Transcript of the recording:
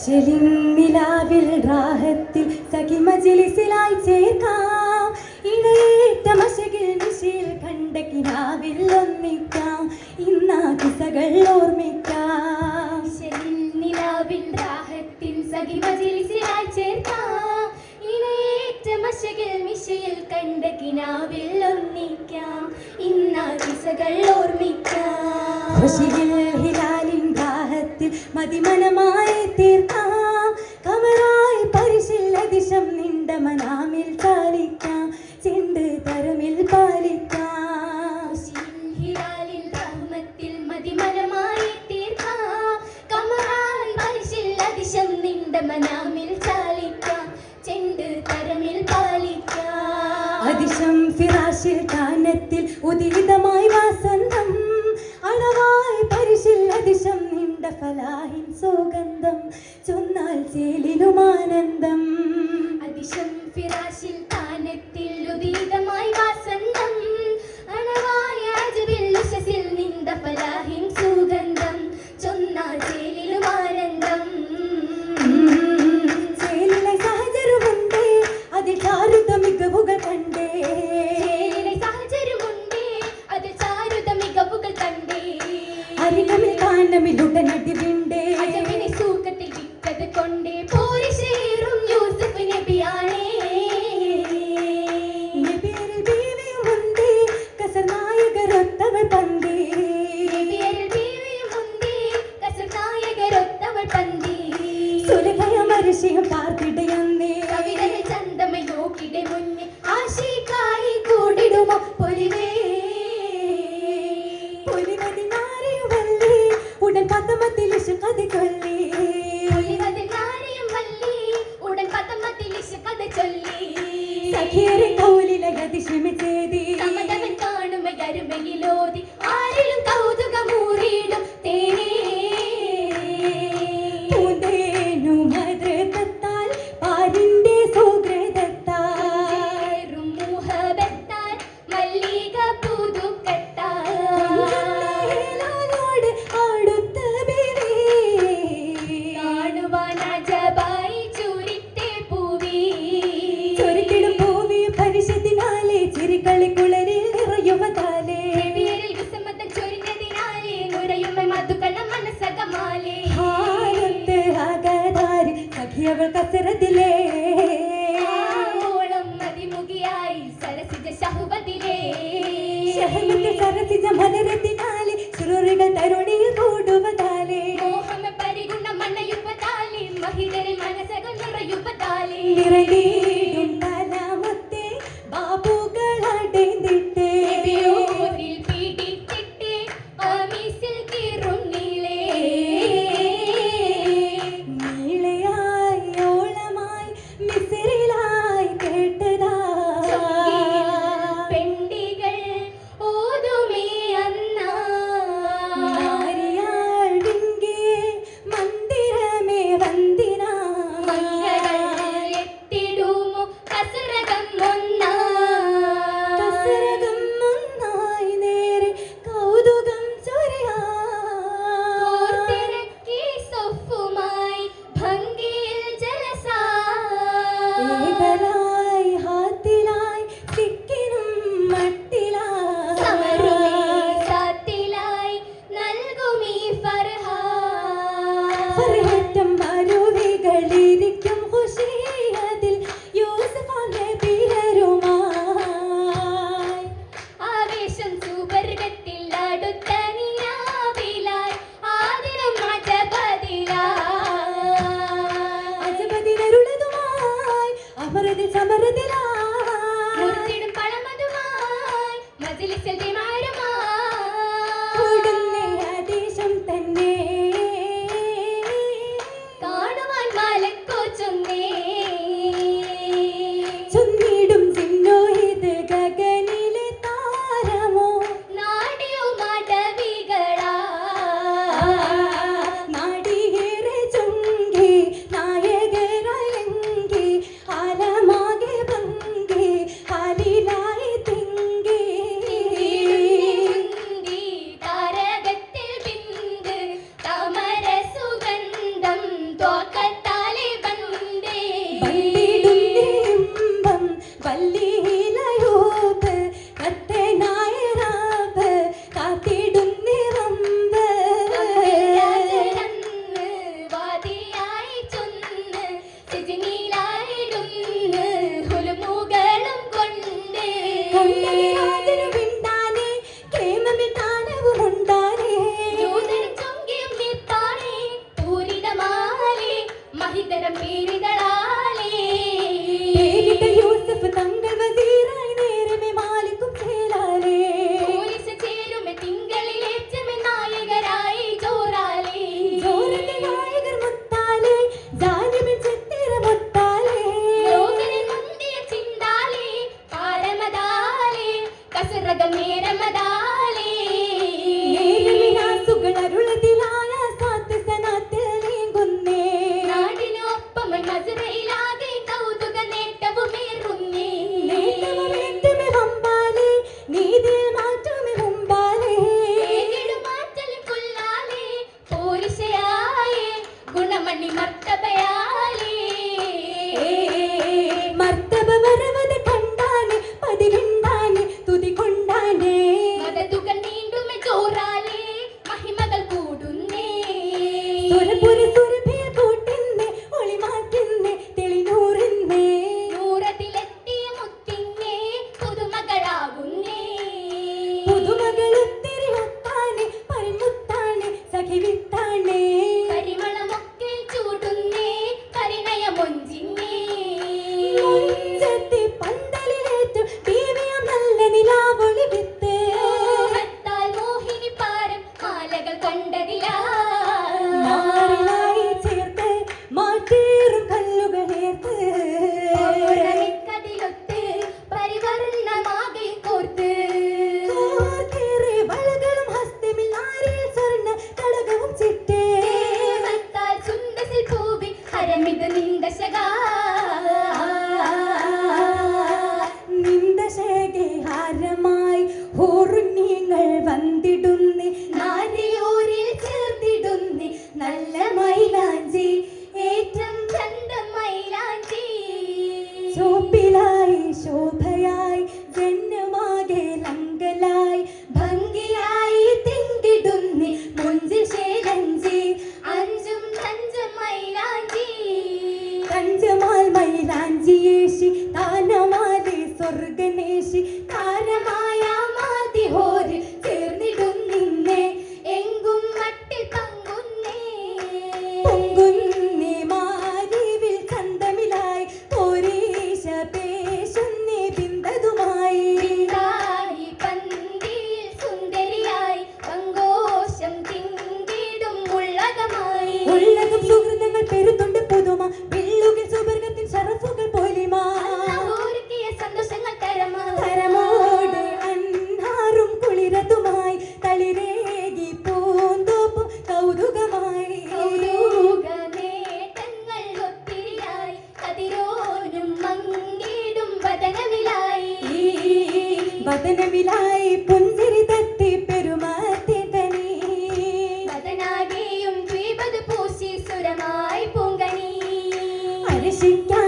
Michelin നിലാവിൽ റാഹത്തിൽ സഖി മജിലിസിലായി ചേർക്കാം. ഇണയേറ്റ മശകിൽ മിഷിൽ കണ്ട കിനാവിൽ ഒന്നിക്കാം. ഇന്നാ കിസകൾ ഓർമ്മിക്കാം. ശരിൽ നിലാവിൻ രാഹത്തിൽ സഖി മജിലിസിലായി ചേർക്കാം. ഇണയേറ്റ മശകിൽ മിശയിൽ കണ്ട കിനാവിൽ ഒന്നിക്കാം. ഇന്നാ കിസകൾ ഓർമ്മിക്കാം. ദാഹത്തിൽ മതിമനമായി തീർക്കാം. കമറായി പരിശിൽ അതിശം നിന്റെ മനാമിൽ ചാലിക്കാം. ചിന്ത് തരമിൽ പാലിക്കാം. ഹിലാലിൽ റഹ്മത്തിൽ മതിമനമായി തീർക്കാം. കമറാൻ പരിശിൽ അതിശം നിന്റെ മനാമിൽ ചാലിക്കാം. ചെണ്ട് തരമിൽ പാലിക്കാം. അതിശം ഫിറാശിൽ കാനത്തിൽ ഉദിതമായി വാസന്തം ഫലാഹിൻ സുഗന്ധം ചൊന്നാൽ ചേലിലും ആനന്ദം. അതിശം ഫിറാശിൽ താനത്തിൽ ഉദീതമായി വാസന്തം. അണവായ ഉഷസിൽ നിന്ദ ഫലാഹിൻ സുഗന്ധം ചൊന്നാൽ ചേലിലും ആനന്ദം. ചേലിലെ സഹചരമുണ്ട് അതിൽ ചാരുത മികവുകൾ കണ്ടേ. ചേലിലെ സാഹചര്യമുണ്ടേ അതിൽ ചാരുത മികവുകൾ കണ്ടേ കാനമിലുടനടി വിണ്ടേ സൂക്കത്തിൽ വിട്ടത് കൊണ്ടേ പോരിശേറും കസരത്തിലേ. ഓളം മതിമുകിയായി സരസിജ ശഹുവതിലേ ശഹമത്തെ സരസിജ മലരത്തിനാലെ നിരന്തരം പീഡിതളാ ശോഭയാ Jessica.